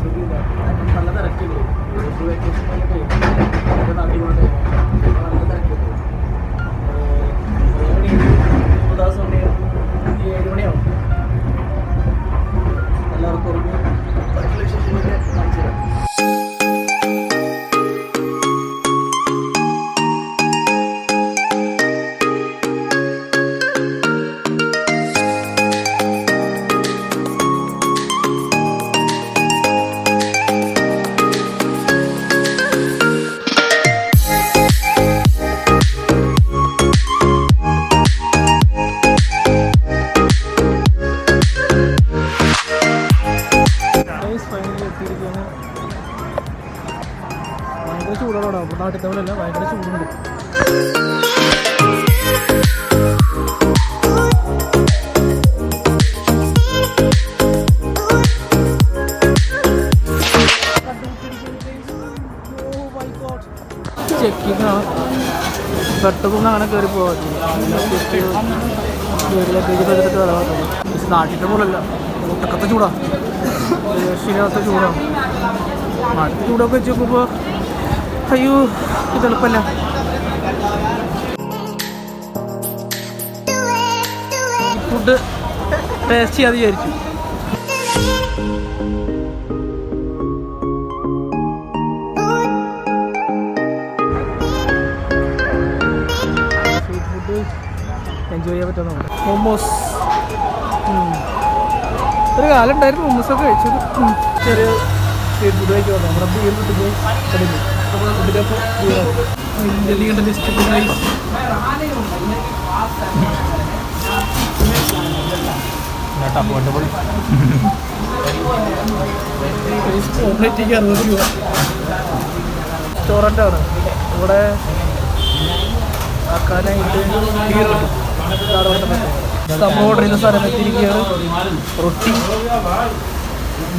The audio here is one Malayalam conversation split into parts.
చదివిందా మళ్ళీ కరెక్ట్ ఇది ఎప్పుడు పెట్టేసి మళ్ళీ ഭയങ്കര ചൂടാണ് നാട്ടിലത്തെ പോലെ അല്ല ഭയങ്കര ചൂടുണ്ട്. പെട്ടെന്ന് അങ്ങനെ കയറി പോകാം നാട്ടിന്റെ പോലല്ല ഒട്ടക്കത്തെ ചൂടാ. ശരിയാത്ത ചൂടാണ് നാട്ടിൽ ചൂടൊക്കെ വെച്ച് അയ്യോ ഇത് എളുപ്പമല്ല ഫുഡ് ടേസ്റ്റ് ചെയ്യാതെ വിചാരിച്ചു. എൻജോയ് ചെയ്യാൻ പറ്റുന്ന മൊമോസ് ഒരു കാലം ഉണ്ടായിരുന്നു മോമോസൊക്കെ കഴിച്ചത്. ചെറിയ സ്ട്രീറ്റ് ഫുഡ് കഴിച്ചു നമ്മുടെ ബീർ കിട്ടുമ്പോൾ കടന്നു ഫുഡിനൊപ്പം ജല്ലി കണ്ട ലിസ്റ്റ് റൈസ് ഓംലെറ്റിക്ക് അറുപത് രൂപ ഇവിടെ ആക്കാനായിട്ട് നമ്മൾ ഓർഡർ ചെയ്ത സാധനം എത്തിയിരിക്കുകയാണ്. റൊട്ടി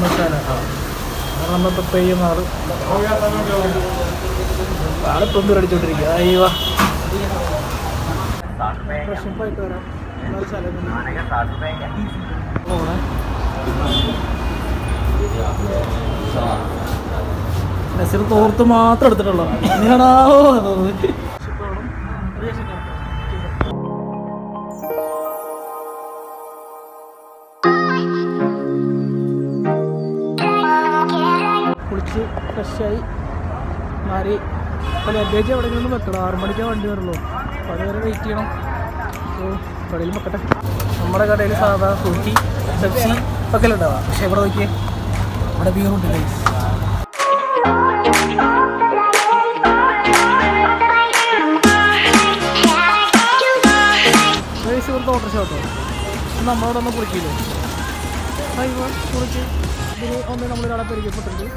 മസാല. നമ്മളിപ്പോൾ പേ ചെയ്യുന്ന ആൾ. ആളിപ്പം ബീർ അടിച്ചോണ്ടിരിക്കുക അയ്യോ വരാം. സ്ഥലം പോണേ. നസീർ തോർത്ത് മാത്രം എടുത്തിട്ടുള്ളൂ നീടാവോ കുളിച്ച് ഫ്രഷായി മാറി. അപ്പോൾ ലഗേജ് എവിടെയെങ്കിലും വെക്കണം? ആറു മണിക്കാണ് വണ്ടി വരുള്ളൂ. അപ്പോൾ അതുവരെ വെയിറ്റ് ചെയ്യണം. അപ്പോൾ കടയിൽ വെക്കട്ടെ. നമ്മുടെ കടയിൽ സാധാ ഫ്രൂട്ടി പെപ്സി ഒക്കെ ഉണ്ടാവാം പക്ഷേ എവിടെ നോക്കിയേ അവിടെ ബിയറുണ്ട് ഗൈസ് ഗൈസ് ഇവിടുത്തെ ഓട്ടർഷ കേട്ടോ ഇതിന് ഒന്ന് നമ്മളൊരാളെ പരിചയപ്പെട്ടിട്ടുണ്ട്.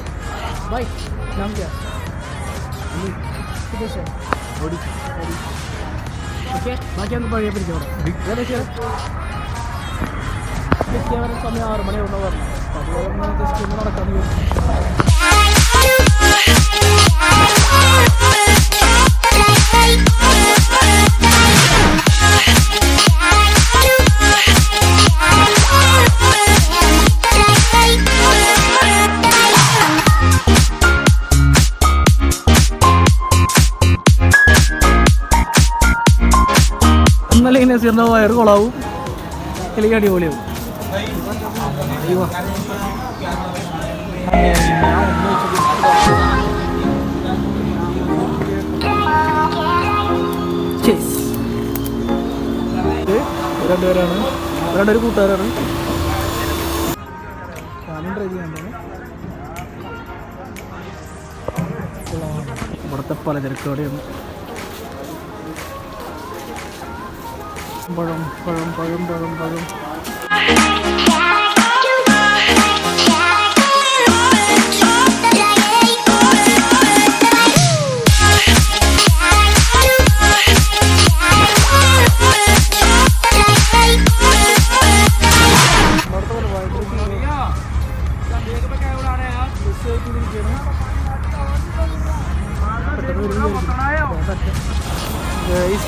ബൈ നാം ക്യാ ഓടി. ഓക്കെ ബാക്കി പഴയ വരെ സമയം ആറ് മണിയാവുന്ന പറഞ്ഞു അതുപോലെ ജസ്റ്റ് ഒന്ന് നടക്കാമെന്ന് വിചാരിച്ചു. ഈ നസീറിന്റെ വയറ് കൊളാവും. അല്ലെങ്കിൽ അടിപൊളിയാവും. രണ്ടുപേരാണ്. രണ്ടൊരു കൂട്ടുകാരാണ്. ഇവിടുത്തെ പലചരക്ക് കടയാണ്. പഴം പഴം പഴം പഴം പഴം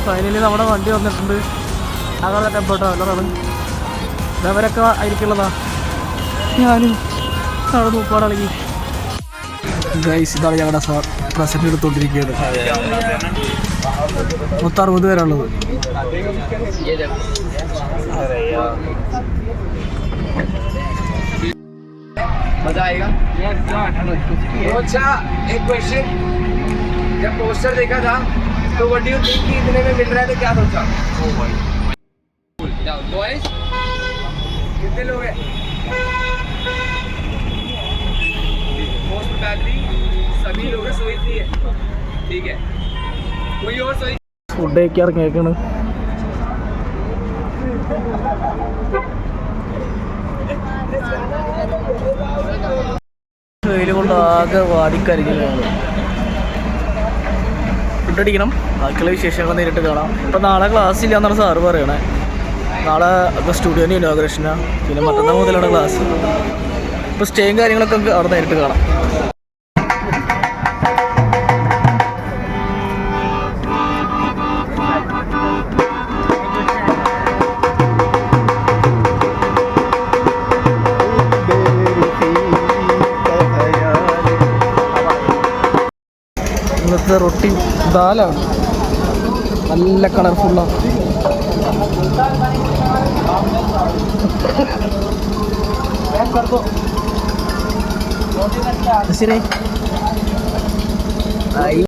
ഫൈനലി നമ്മുടെ വണ്ടി വന്നിട്ടുണ്ട്. അങ്ങനെ ടെമ്പോ ട്രാവലറാണ് ഇതവരൊക്കെ ആയിരിക്കുള്ളതാ ഞാനും അവിടെ മൂപ്പാടളകി ഗൈസ് ഇതാണ് ഞങ്ങളുടെ സാർ പ്രസന്റ് എടുത്തോണ്ടിരിക്കുകയാണ് മൊത്തം അറുപത് പേരുള്ളത് मजा आएगा तो अच्छा एक क्वेश्चन जब पोस्टर देखा था तो व्हाट डू यू थिंक कि इतने में मिल रहा है तो क्या सोचा बॉयज कितने लोग हैं मोस्ट प्रोबेबली सभी लोग सोई थी है ठीक है कोई और सोई ഫുഡ് കഴിക്കാൻ ഇറങ്ങിയേക്കാണ് വെയിൽ കൊണ്ട് ആകെ വാടിക്കരിക്കലാണ് ഫുഡ് അടിക്കണം ബാക്കിയുള്ള വിശേഷങ്ങൾ നേരിട്ട് കാണാം ഇപ്പം നാളെ ക്ലാസ് ഇല്ല എന്നാണ് സാറ് പറയണേ നാളെ ഇപ്പോൾ സ്റ്റുഡിയോന്റെ ഇനോഗ്രേഷനാണ് പിന്നെ മറ്റന്നാൾ മുതലാണ് ക്ലാസ് ഇപ്പോൾ സ്റ്റേയും കാര്യങ്ങളൊക്കെ നമുക്ക് അവിടെ നേരിട്ട് കാണാം. ഇന്നത്തെ റൊട്ടി ദാലാണ്. നല്ല കളർഫുള്ളാണ് Nasira eh. Ayun.